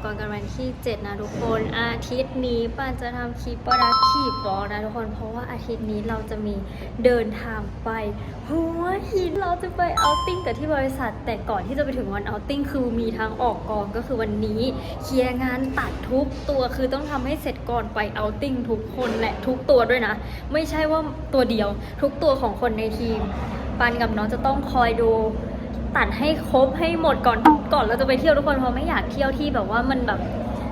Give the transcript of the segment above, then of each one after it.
อกรกันวันที่ 7 นะทุกคน อาทิตย์นี้ปานจะทำคลิปประดับขีบบล็อกนะทุกคน เพราะว่าอาทิตย์นี้เราจะมีเดินทางไป หัวหินเราจะไปเอาติ้งกับที่บริษัท แต่ก่อนที่จะไปถึงวันเอาติ้งคือมีทางออกกองก็คือวันนี้เคลียร์งานตัดทุกตัวคือต้องทำให้เสร็จก่อนไปเอาติ้งทุกคนและทุกตัวด้วยนะ ไม่ใช่ว่าตัวเดียวทุกตัวของคนในทีมปานกับน้องจะต้องคอยดู ตัดให้ครบให้หมดก่อนก่อนเราจะไปเที่ยวทุกคนเพราะไม่อยากเที่ยวที่แบบว่ามันแบบ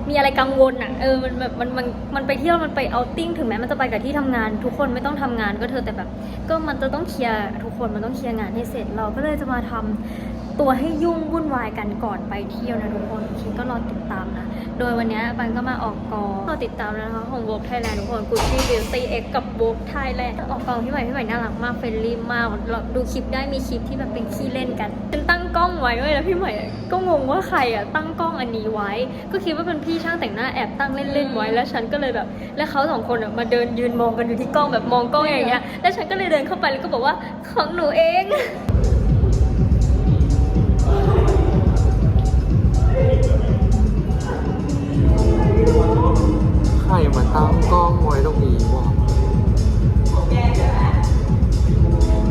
มีอะไรกังวลอะเออมันแบบมันมันมันไปเที่ยวมันไปเอาติ้งถึงแม้มันจะไปกับที่ทำงาน ทุกคนไม่ต้องทำงานก็เธอแต่แบบ ก็มันจะต้องเคลียร์ทุกคนมันต้องเคลียร์งานให้เสร็จเราก็เลยจะมาทำ ตัวให้ยุ่งวุ่นวายกันก่อนไปเที่ยวนะทุกคนโอเคก็รอติดตามนะ โดยวันนี้ปันก็มาออกกองรอติดตามนะคะของ Vogue Thailand ทุกคน Gucci Beauty X กับ Vogue Thailand ออกกองพี่ใหม่พี่ใหม่น่ารักมากเฟรนลี่มากเราดูคลิปได้มีคลิปที่แบบเป็นขี้เล่นกันฉันตั้งกล้องไว้ด้วยแล้วพี่ใหม่ก็งงว่าใครอะตั้งกล้องอันนี้ไว้ ก็คิดว่าเป็นพี่ช่างแต่งหน้าแอบตั้งเล่นๆไว้แล้วฉันก็เลยแบบ แล้วเขาสองคนอะมาเดินยืนมองกันอยู่ที่กล้องแบบมองกล้องอย่างเงี้ยแล้วฉันก็เลยเดินเข้าไปแล้วก็บอกว่าของหนูเอง ใครมาตั้งกล้องไว้ตรงนี้วะ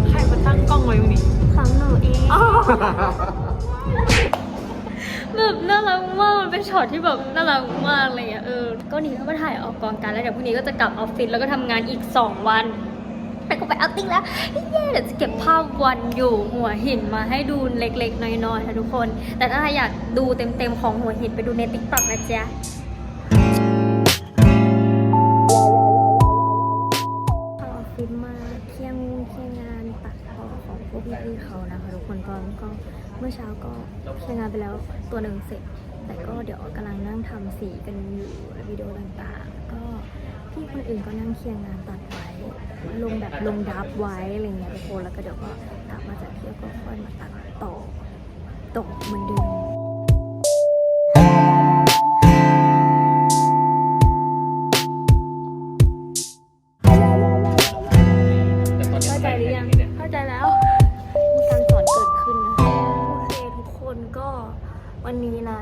ใครมาตั้งกล้องไว้ตรงนี้ของหนูเองแบบน่ารักมากมันเป็นช็อตที่แบบน่ารักมากเลยอะเออ ก็หนี้ก็มาถ่ายออกกองกันแล้วเดี๋ยวพรุ่งนี้ก็จะกลับออฟฟิศแล้วก็ทำงานอีก 2 วัน แต่ก็ไปเอาติ้งแล้วเย้เดี๋ยวจะเก็บภาพวันอยู่หัวหินมาให้ดูเล็กๆ น้อยๆนะทุกคน แต่ถ้าอยากดูเต็มๆของหัวหินไปดูในติ๊กต็อกนะจ๊ะเข้าออฟฟิศมาเที่ยงเที่ยงงานตัดต่อของพวกพี่ๆเขานะคะทุกคนก็ก็เมื่อเช้าก็เคลียร์งานไปแล้วตัวหนึ่งเสร็จ แต่ก็เดี๋ยวกำลังนั่งทำสีกันอยู่วิดีโอต่างๆ ที่คนอื่นก็นั่งเคียงงานตัดไว้ ลงแบบลงดับไว้อะไรเงี้ยทุกคนแล้วก็เดี๋ยวก็กลับมาจากเที่ยวก็ค่อยมาตัดต่อตกเหมือนเดิม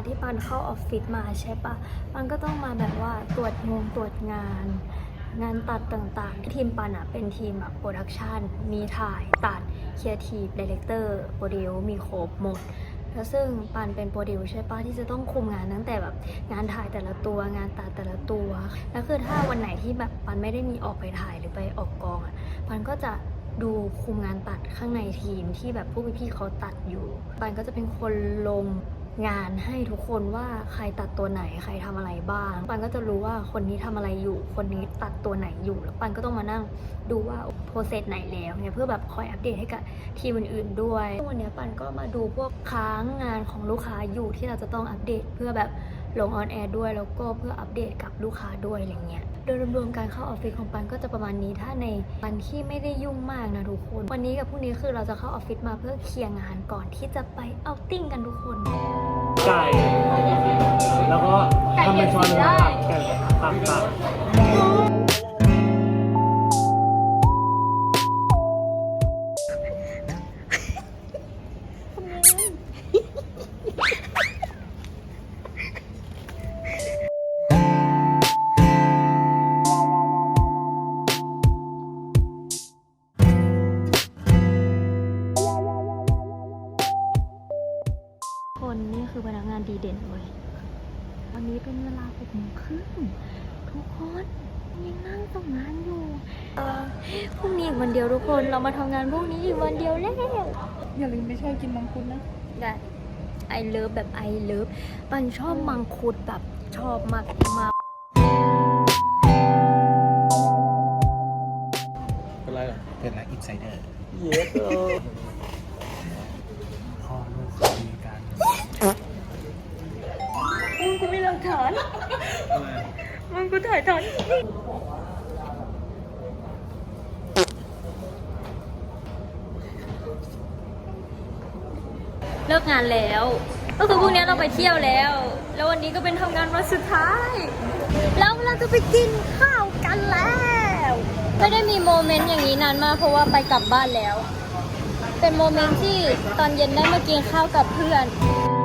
ที่ปันเข้าออฟฟิศมาใช่ปะปันก็ต้องมาแบบว่าตรวจงงตรวจงาน งานตัดต่างๆ ทีมปันอะเป็นทีมแบบโปรดักชันมีถ่ายตัดเคียร์ทีฟดีเลกเตอร์โปรดิวมีครบหมดแล้วซึ่งปันเป็นโปรดิวใช่ปะที่จะต้องคุมงานตั้งแต่แบบงานถ่ายแต่ละตัวงานตัดแต่ละตัวแล้วคือถ้าวันไหนที่แบบปันไม่ได้มีออกไปถ่ายหรือไปออกกองอะปันก็จะดูคุมงานตัดข้างในทีมที่แบบผู้พี่ๆเขาตัดอยู่ปันก็จะเป็นคนลง งานให้ทุกคนว่าใครตัดตัวไหนใครทำอะไรบ้าง ปันก็จะรู้ว่าคนนี้ทำอะไรอยู่ คนนี้ตัดตัวไหนอยู่ แล้วปันก็ต้องมานั่งดูว่าโปรเซสไหนแล้วเนี่ยเพื่อแบบคอยอัปเดตให้กับทีมอื่นๆด้วยวันนี้ปันก็มาดูพวกค้างงานของลูกค้าอยู่ที่เราจะต้องอัปเดตเพื่อแบบลงออนแอร์ด้วยแล้วก็เพื่ออัปเดตกับลูกค้าด้วยอะไรเงี้ย โดยรวมๆการเข้าออฟฟิศของปันก็จะประมาณนี้ถ้าในวันที่ไม่ได้ยุ่งมากนะทุกคน วันนี้กับพรุ่งนี้คือเราจะเข้าออฟฟิศมาเพื่อเคลียร์งานก่อนที่จะไปเอาติ้งกันทุกคน ไก่ แล้วก็ทำเป็นช้อนเนื้อตับไก่ตับตับ คนนี่คือพนักงานดีเด่นเว้ยวันนี้เป็นเวลาหกโมงครึ่งทุกคนยังนั่งส่งงานอยู่เออพรุ่งนี้อีกวันเดียวทุกคนเรามาทำงานพรุ่งนี้อีกวันเดียวแล้วอย่าลืมไปช่วยกินมังคุดนะได้ไอเลิฟแบบไอเลิฟปันชอบมังคุดแบบชอบมากมากเป็นไรหรอเป็นนักอินไซเดอร์เย็ด กูมีหลักฐานมึงกูถ่ายทันเลิกงานแล้ว ก็คือพรุ่งนี้เราไปเที่ยวแล้ว แล้ววันนี้ก็เป็นทำงานวันสุดท้าย แล้วเราจะไปกินข้าวกันแล้ว ไม่ได้มีโมเมนต์อย่างนี้นานมากเพราะว่าไปกลับบ้านแล้ว เป็นโมเมนต์ที่ตอนเย็นได้มากินข้าวกับเพื่อนเ